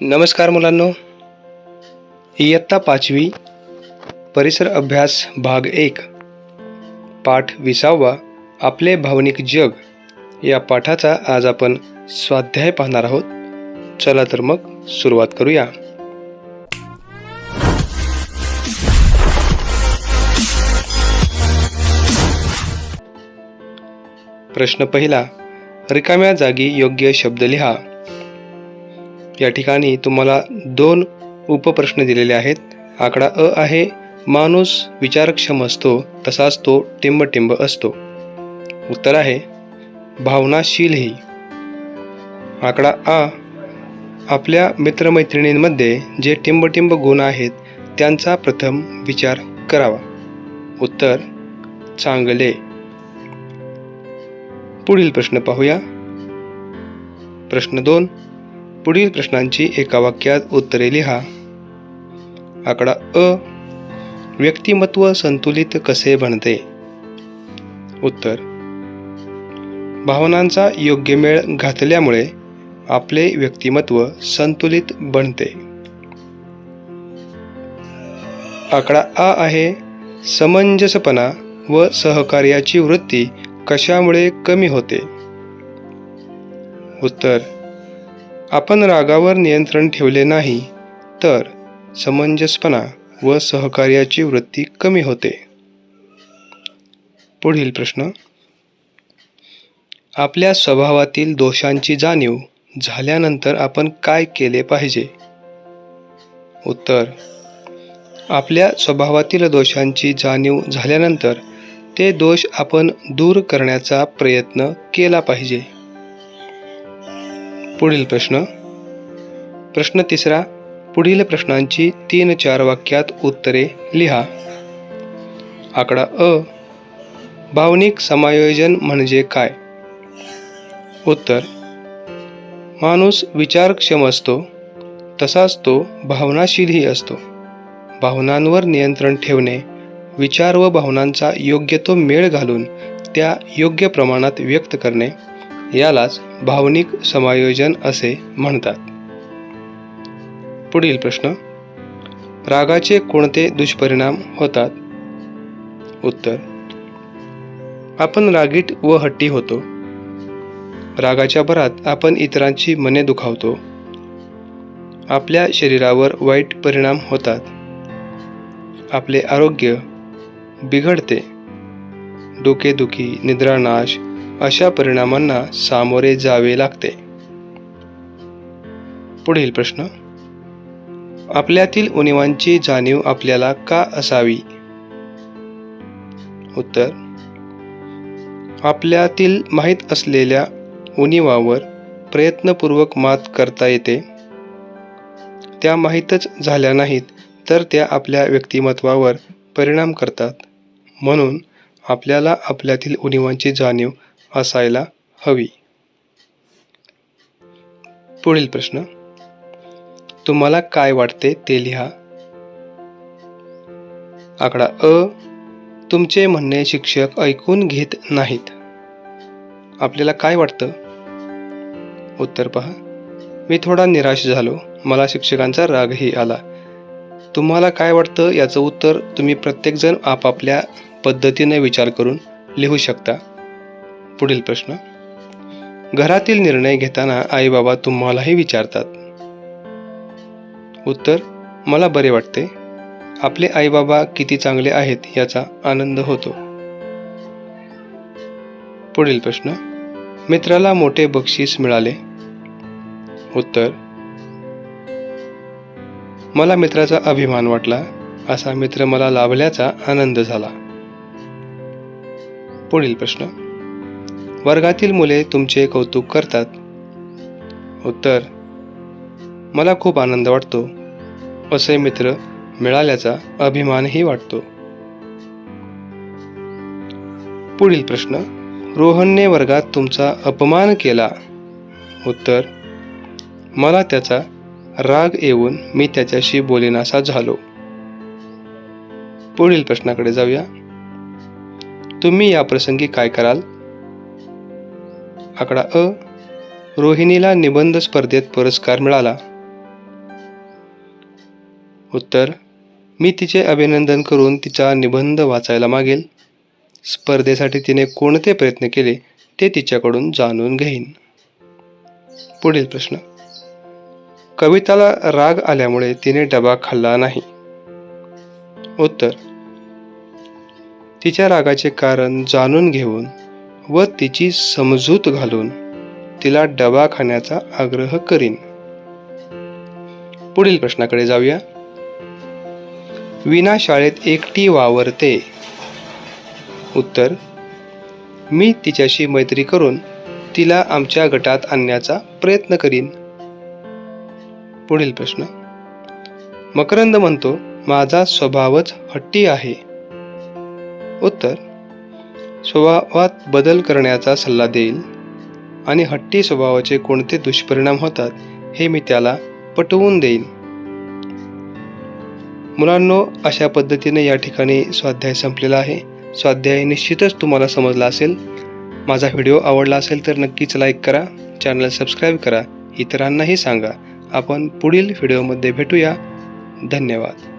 नमस्कार मुलांनो. इयत्ता पाचवी परिसर अभ्यास भाग एक पाठ विसावा आपले भावनिक जग या पाठाचा आज आपण स्वाध्याय पाहणार आहोत. चला तर मग सुरुवात करूया. प्रश्न पहिला रिकाम्या जागी योग्य शब्द लिहा. या ठिकाणी तुम्हाला दोन उपप्रश्न दिलेले आहेत. आकडा अ आहे माणूस विचारक्षम असतो तसाच तो टिंबटिंब असतो. उत्तर आहे भावनाशीलही. आकडा आ आपल्या मित्रमैत्रिणींमध्ये जे टिंबटिंब गुण आहेत त्यांचा प्रथम विचार करावा. उत्तर चांगले. पुढील प्रश्न पाहूया. प्रश्न दोन पुढील प्रश्नांची एका वाक्यात उत्तरे लिहा. आकडा अ. व्यक्तिमत्व संतुलित कसे बनते? उत्तर. भावनांचा योग्य मेळ घातल्यामुळे आपले व्यक्तिमत्व संतुलित बनते. आकडा आ आहे. समंजसपणा व सहकार्याची वृत्ती कशामुळे कमी होते? उत्तर. आपण रागावर नियंत्रण ठेवले नाही तर समंजसपणा व सहकार्याची वृत्ती कमी होते. पुढील प्रश्न. आपल्या स्वभावातील दोषांची जाणीव झाल्यानंतर आपण काय केले पाहिजे? उत्तर. आपल्या स्वभावातील दोषांची जाणीव झाल्यानंतर ते दोष आपण दूर करण्याचा प्रयत्न केला पाहिजे. पुढील प्रश्न. प्रश्न तिसरा पुढील प्रश्नांची तीन चार वाक्यात उत्तरे लिहा. आकडा अ. भावनिक समायोजन म्हणजे काय? उत्तर. माणूस विचारक्षम असतो तसाच तो भावनाशीलही असतो. भावनांवर नियंत्रण ठेवणे विचार व भावनांचा योग्य तो मेळ घालून त्या योग्य प्रमाणात व्यक्त करणे. यालाच भावनिक समायोजन असे म्हणतात. पुढील प्रश्न. रागाचे कोणते दुष्परिणाम होतात? उत्तर. आपण रागीट व हट्टी होतो. रागाच्या भरात आपण इतरांची मने दुखावतो. आपल्या शरीरावर वाईट परिणाम होतात. आपले आरोग्य बिघडते. डोकेदुखी निद्रानाश अशा परिणामांना सामोरे जावे लागते. पुढील प्रश्न. आपल्यातील उणीवांची जाणीव आपल्याला का असावी? उत्तर. आपल्यातील माहीत असलेल्या उणीवावर प्रयत्नपूर्वक मात करता येते. त्या माहीतच झाल्या नाहीत तर त्या आपल्या व्यक्तिमत्वावर परिणाम करतात. म्हणून आपल्याला आपल्यातील उणीवांची जाणीव असायला हवी. पुढील प्रश्न. तुम्हाला काय वाटते ते लिहा. आकडा अ. तुमचे म्हणणे शिक्षक ऐकून घेत नाहीत. आपल्याला काय वाटतं? उत्तर पहा. मी थोडा निराश झालो. मला शिक्षकांचा रागही आला. तुम्हाला काय वाटतं? याचं उत्तर तुम्ही प्रत्येकजण आपापल्या पद्धतीने विचार करून लिहू शकता. पुढील प्रश्न. घरातील निर्णय घेताना आई बाबा तुम्हालाही विचारतात. उत्तर मला बरे वाटते. आपले आई बाबा किती चांगले आहेत याचा आनंद होतो. पुढील प्रश्न मित्राला मोठे बक्षीस मिळाले. उत्तर मला मित्राचा अभिमान वाटला. असा मित्र मला लाभल्याचा आनंद झाला. पुढील प्रश्न वर्गातील मुले तुमचे कौतुक करतात. उत्तर मला खूप आनंद वाटतो. असे मित्र मिळाल्याचा अभिमानही वाटतो. पुढील प्रश्न रोहनने वर्गात तुमचा अपमान केला. उत्तर मला त्याचा राग येऊन मी त्याच्याशी बोलेनासा झालो. पुढील प्रश्नाकडे जाऊया. तुम्ही या प्रसंगी काय कराल? आकडा अ रोहिणीला निबंध स्पर्धेत पुरस्कार मिळाला. उत्तर मी तिचे अभिनंदन करून तिचा निबंध वाचायला मागेल. स्पर्धेसाठी तिने कोणते प्रयत्न केले ते तिच्याकडून जाणून घेईन. पुढील प्रश्न. कविताला राग आल्यामुळे तिने डबा खाल्ला नाही. उत्तर तिच्या रागाचे कारण जाणून घेऊन व तिची समजूत घालून तिला डबा खाण्याचा आग्रह करीन. पुढील प्रश्नाकडे जाऊया. विना शाळेत एकटी वावरते. उत्तर मी तिच्याशी मैत्री करून तिला आमच्या गटात आणण्याचा प्रयत्न करीन. पुढील प्रश्न मकरंद म्हणतो माझा स्वभावच हट्टी आहे. उत्तर स्वभावात बदल करण्याचा सल्ला देईल आणि हट्टी स्वभावाचे कोणते दुष्परिणाम होतात हे मी त्याला पटवून देईन. मुलांनो अशा पद्धतीने या ठिकाणी स्वाध्याय संपलेला आहे. स्वाध्याय निश्चितच तुम्हाला समजला असेल. माझा व्हिडिओ आवडला असेल तर नक्कीच लाईक करा चॅनल सबस्क्राईब करा इतरांनाही सांगा. आपण पुढील व्हिडिओमध्ये भेटूया. धन्यवाद.